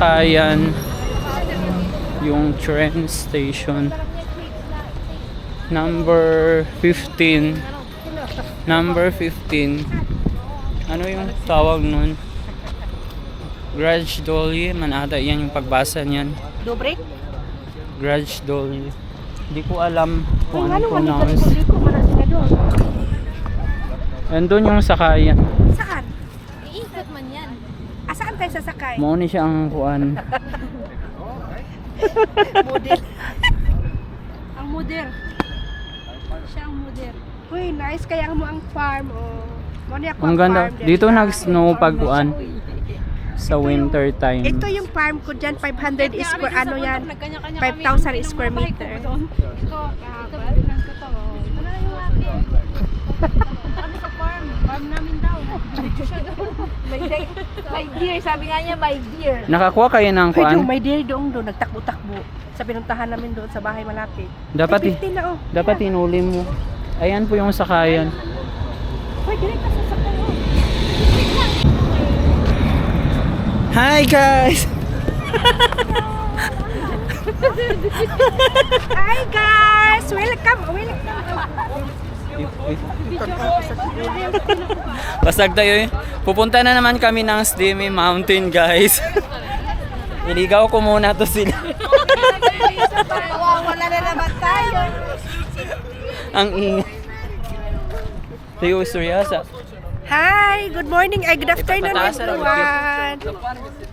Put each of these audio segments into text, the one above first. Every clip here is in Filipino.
sakayan yung train station. Number 15 number 15 ano yung tawag nun? Garage Dolly man ata yan yung pagbasa niyan. Dobre? Garage Dolly. Hindi ko alam kung Kung ano pronounce sila doon. yung sakayan Saan? Iikot man yan. Ah, saan tayo sasakay? mo ni siya ang kuan Model. Ang mudir. Siya ang mudir. Uy, nice kaya mo ang farm. Oh. Mo niya ako ang ganda dito nag-snow pag kuan sa winter time Ito yung farm ko dyan, 500 square, ano yan? Nagkanya-kanya 5,000 square meter. Ito, ito, bibilan ko to. Wala yung akin. Kami sa farm. Farm namin daw. My, dear, my dear, sabi nga niya, my dear. nakakuha kayo ng kuan yung my dear doon doon, nagtakbo-takbo. Sa pinuntahan namin doon sa bahay malapit. dapat Ay, 15 na oh. dapat inuli mo ayan po yung sakayan Uy, direct ka sasakay oh. Hi guys! Hi guys! Welcome! Welcome! Basag tayo eh. Pupunta na naman kami ng Slimy Mountain guys. Iligaw ko muna to sila. Wala na naman tayo. Ang ingay. Tayo seryosa. Hi! Good morning! Ay, good afternoon na everyone!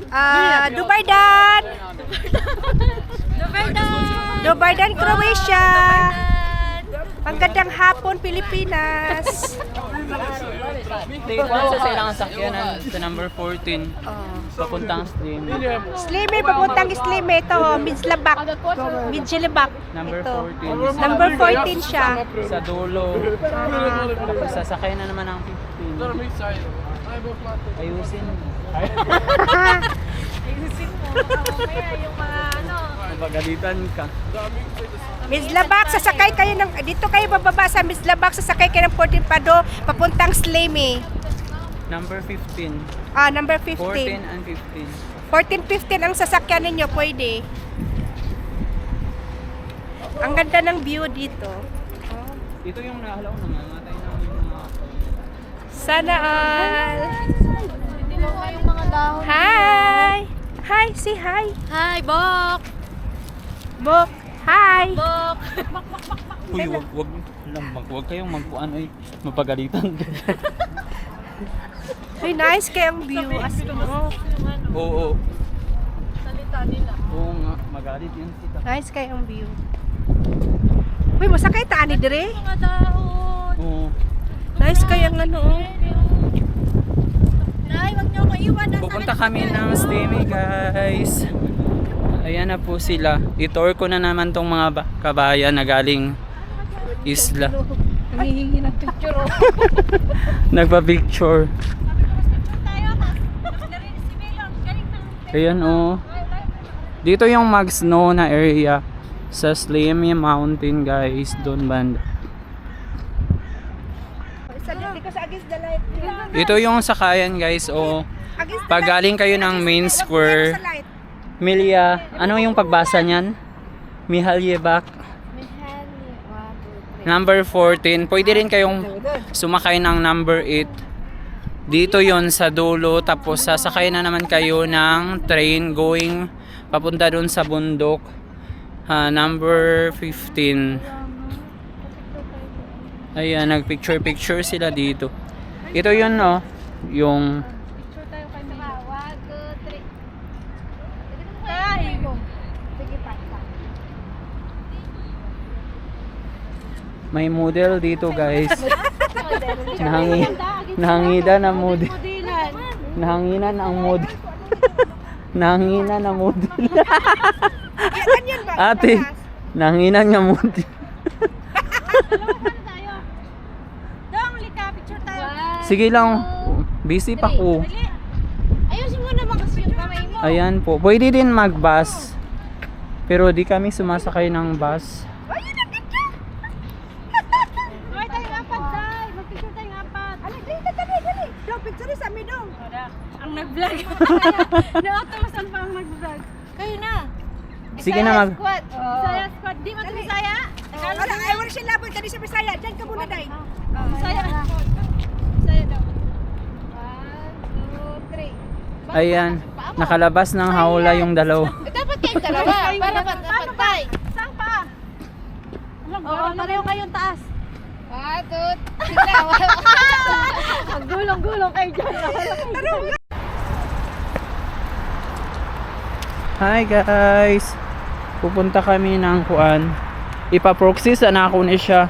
Ah, Dubai Dan! Dubai Dan, Croatia! Pagandang hapon, Pilipinas! Tayo pa sa silang sakyanan sa number 14. Oh. Papuntang Slimy. Slimy, papuntang Slimy. Ito, oh, Midslabak. Midslabak. Number Ito. 14. Number 14 siya. Sa dulo. Tapos sasakay na naman ang 15. Ayusin. Mamaya yung mga. Pagalitan ka. Midslabak, sasakay kayo ng, dito kayo bababa sa Midslabak, sasakay kayo ng 14 Pado, papuntang Slimy. Number 15. Ah, number 14 15. and 15. 14, 15 ang sasakyan ninyo, pwede. Ang ganda ng view dito. Ito yung nahalaw na mamatay yung mga Sana all. Hindi mo yung mga dahon. Hi! Hi, say hi. Hi, Bok! Bok, hi. Bok! Uy, wag, wag, lang, mag, wag kayong magkuan ay mapagalitan. Uy, nice kayang view. As mo. Oo, Salita nila. oo nga, magalit yan kita. Nice kayang view. Uy, masakay ta ani dire. Mga dahon. Oo. Nice kayang ano. oh. Nay, wag niyo ako iwan. Pupunta kami ng Stamy guys. Ayan na po sila. I-tour ko na naman tong mga ba- kabayan na galing isla. Nangihingi ng picture. oh. Nagpa-picture. Ayan oh. Dito yung mag-snow na area sa Slimy Mountain guys, doon banda. Ito yung sakayan guys, oh. Against the Pag galing kayo ng main square. Milia, ano yung pagbasa niyan? Mihalyebak. Number 14. Pwede rin kayong sumakay ng number 8. Dito yon sa dulo. Tapos sasakay na naman kayo ng train going papunta doon sa bundok. Ah, number 15. Ayan, nagpicture-picture sila dito. Ito yun, no? Yung Picture tayo kay Melon. One, two, three. Tay! Sige pa. may model dito, guys. Nahangi, nahangida na model. Mudilan. Nahanginan ang model. Nahanginan ang model. Ate, nahanginan nga model. tayo? Dong, lika. Picture tayo. Sige lang, busy pa ko. Dali. Ayusin mo naman kasi yung kamay mo. Ayan po, pwede din mag-bus. Pero di kami sumasakay ng bus. Ang nag-vlog. Nakatamasan pa ang nag-vlog. Sige na mag... Squad. Bisaya squad. Di man to Bisaya. Wala, ay, wala siya labot. Kani sa Bisaya. Diyan ka muna, day. Bisaya. Bisaya daw. One, two, three. Ayan, nakalabas ng hawla yung dalaw. Eh, Dapat kayong dalawa. Para pantay. Saan pa? Oo, pareho kayong taas. One, two. Ang gulong-gulong kayo dyan. Hi guys! Pupunta kami ng kuan. Ipa-proxy sa na ako ni siya.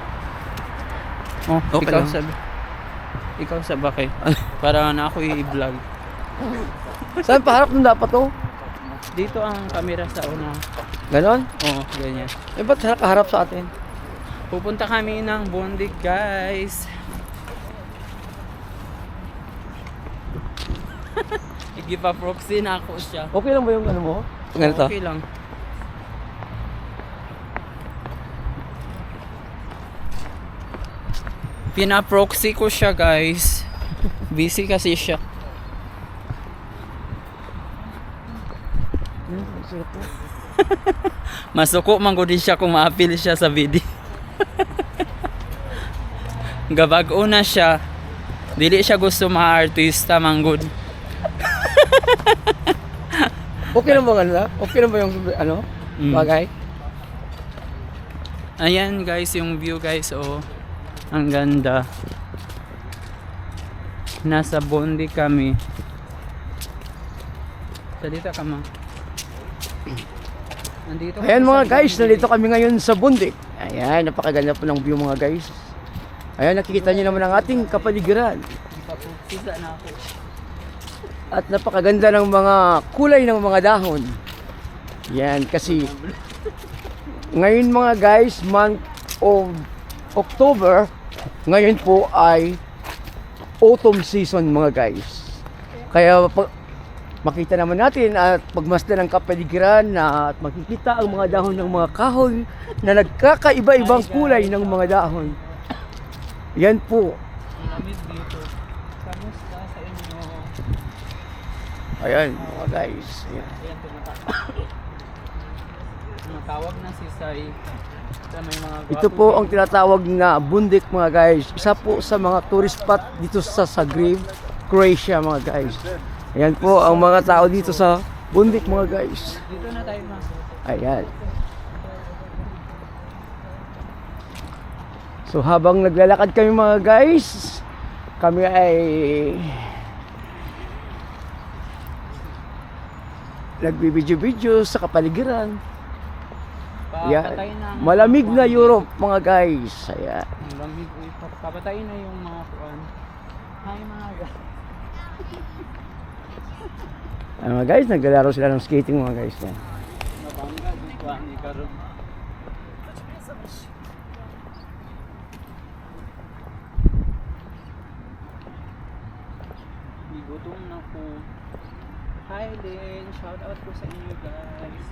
Oh, Okay ikaw lang. sabi. Ikaw sa bakit? Para na ako i-vlog. Saan pa harap nung dapat to? Dito ang camera sa una. Ganon? Oh, ganyan. Eh ba't harap harap sa atin? Pupunta kami ng Bondig, guys. Igipa-proxy na ako siya. Okay lang ba yung ano mo? Ganito? Okay lang. Pina-proxy ko siya guys. Busy kasi siya. Masuko man gud siya kung ma-appeal siya sa video. Gabag una siya. Dili siya gusto mga artista manggod. Okay lang ba ano? Okay lang ba yung ano? Mm. Bagay? Ayan guys, yung view guys, oh. Ang ganda. Nasa Bondi kami. Salita ka ma. Nandito Ayan mga guys, nandito kami ngayon sa Bundik. Ayan, napakaganda po ng view mga guys. Ayan, nakikita niyo naman ang ating kapaligiran. At napakaganda ng mga kulay ng mga dahon. Yan, kasi ngayon mga guys, month of October, ngayon po ay autumn season mga guys. Kaya pag makita naman natin at pagmasdan ng kapaligiran na at makikita ang mga dahon ng mga kahoy na nagkakaiba-ibang kulay ng mga dahon. Yan po. Kamusta sa inyo? Ayan mga guys. Ayan. Ayan, tumatawag. na si Sai. Ito po ang tinatawag na Bundik mga guys. Isa po sa mga tourist spot dito sa Zagreb, Croatia mga guys. Ayan po ang mga tao dito sa Bundik mga guys. Dito na tayo ma. Ayan. So habang naglalakad kami mga guys, kami ay nagbibidyo-video sa kapaligiran. Yan. Papatay na. ang Malamig mga na. Europe mga guys. Ayan. Ang lamig. Uy, pa- papatayin na yung mga kuan. Hi mga guys. Ano mga guys, naglalaro sila ng skating mga guys. Di karon. Gutom na po. Hi Lynn. Shout out po sa inyo guys.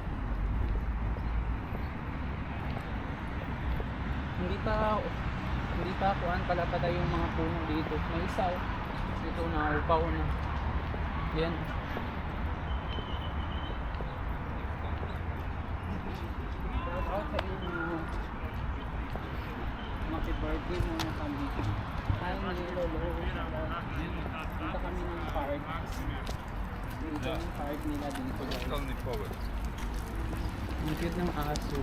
Hindi pa hindi pa kuan pala patay yung mga puno dito. May isa oh. Dito na upaw na. Yan. Happy birthday muna kami. Hi, Lolo. Punta kami ng park. Dito yung park nila aso.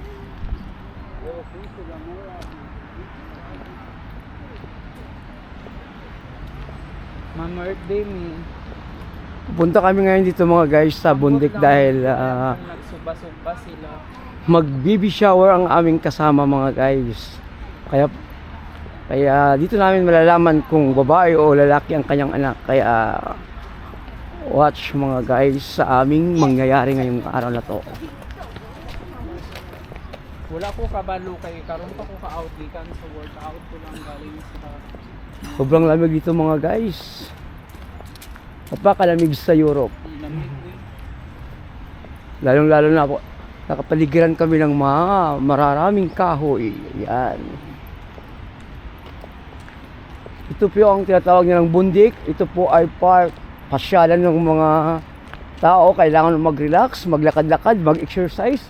Oh, puso lang mura. Ma'am birthday me. Punta kami ngayon dito mga guys sa Bundik dahil ah, sila. mag-baby shower ang aming kasama mga guys. Kaya kaya dito namin malalaman kung babae o lalaki ang kanyang anak. Kaya watch mga guys sa aming mangyayari ngayong araw na to. Wala ko kabalo kay karon pa ko ka-out gikan sa workout ko lang galing sa Sobrang lamig dito mga guys. Napakalamig sa Europe. lamig eh. Lalong lalo na po, nakapaligiran kami ng mga mararaming kahoy. Yan. Ito po ang tinatawag nilang bundik. Ito po ay park, pasyalan ng mga tao. Kailangan mag-relax, maglakad-lakad, mag-exercise.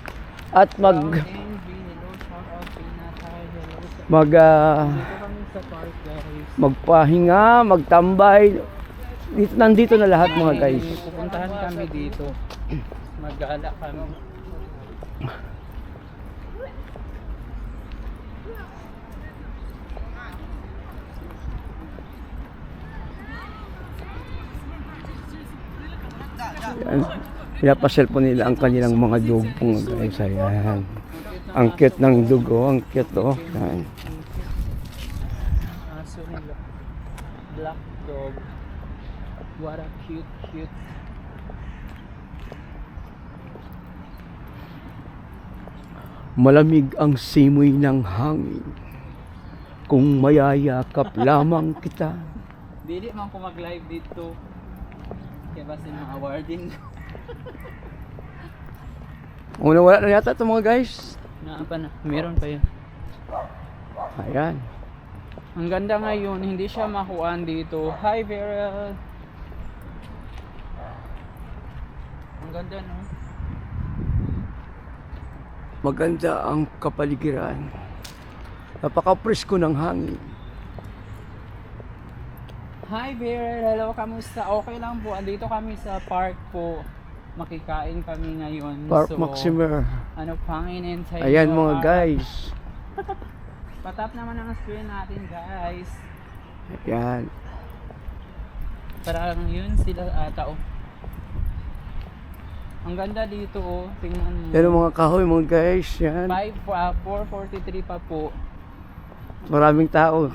at mag mag guys. magpahinga, magtambay. Dito nandito na lahat mga guys. Pupuntahan kami dito. Mag-gala kami. Yan. Pinapasyal po nila ang kanilang mga mga guys. Ayan. Ang cute ng dog oh. Ang cute oh. Yan. Aso nila. Black dog. What a cute, cute. Malamig ang simoy ng hangin. Kung mayayakap lamang kita. Dili man ko mag-live dito. Kaya ba mga awarding? Una wala na yata ito mga guys. Na pa na. Meron pa yun. Ayan. Ang ganda ngayon, hindi siya makuhaan dito. Hi Vera! Ang ganda no? Maganda ang kapaligiran. Napaka-presko ng hangin. Hi Vera! Hello, kamusta? Okay lang po. Andito kami sa park po. Makikain kami ngayon. Park So, Maximer. Ano pang inintay Ayan mga Ah, guys. Patap naman ang screen natin guys. Ayan. Parang yun sila ata oh. Ang ganda dito oh. Tingnan mo. Yan ang mga kahoy mga guys. Yan. 5, uh, 443 pa po. Maraming tao.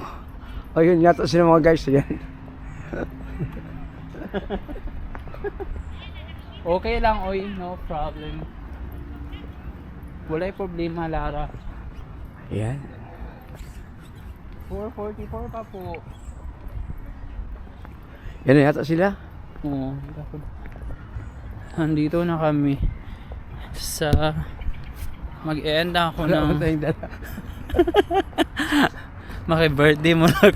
Ayun yata sila mga guys. Yan. Okay lang, oy. No problem. Wala'y problema, Lara. Ayan. 444 pa po. Yan yata sila. Oo. Nandito na kami sa mag-end ako ng dala. maki-birthday mo na